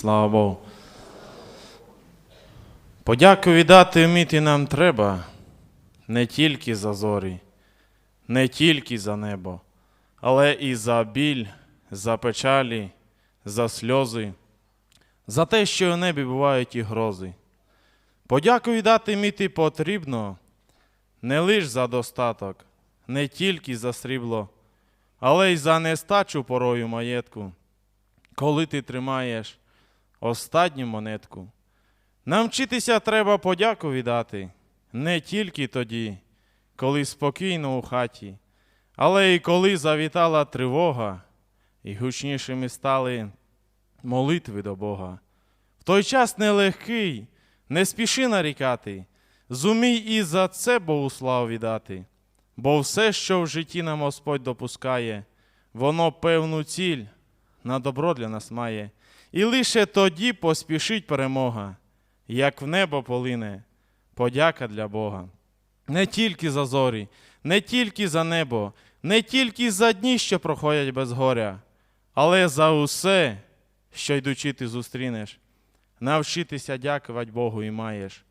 Слава Богу. Подяку віддати вміти нам треба не тільки за зорі, не тільки за небо, але і за біль, за печалі, за сльози, за те, що в небі бувають і грози. Подяку віддати вміти потрібно не лише за достаток, не тільки за срібло, але й за нестачу порою маєтку, коли ти тримаєш останню монетку. Навчитися треба подяку віддати не тільки тоді, коли спокійно у хаті, але й коли завітала тривога, і гучнішими стали молитви до Бога. В той час нелегкий, не спіши нарікати, зумій і за це Богу славу віддати, бо все, що в житті нам Господь допускає, воно певну ціль на добро для нас має. І лише тоді поспішить перемога, як в небо полине, подяка для Бога. Не тільки за зорі, не тільки за небо, не тільки за дні, що проходять без горя, але за усе, що йдучи ти зустрінеш. Навчитися дякувати Богу і маєш.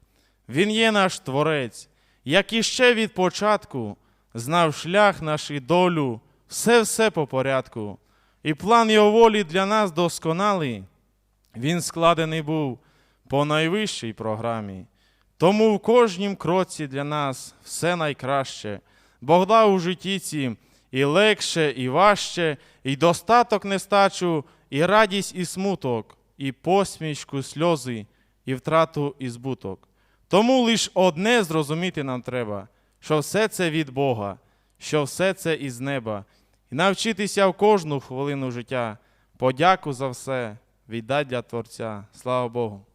Він є наш Творець, як іще від початку знав шлях наш і долю, все-все по порядку. І план його волі для нас досконалий. Він складений був по найвищій програмі. Тому в кожнім кроці для нас все найкраще. Бог дав у житті ці і легше, і важче, і достаток нестачу, і радість, і смуток, і посмішку, сльози, і втрату, і збуток. Тому лише одне зрозуміти нам треба, що все це від Бога, що все це із неба, і навчитися в кожну хвилину життя. Подяку за все віддать для Творця. Слава Богу.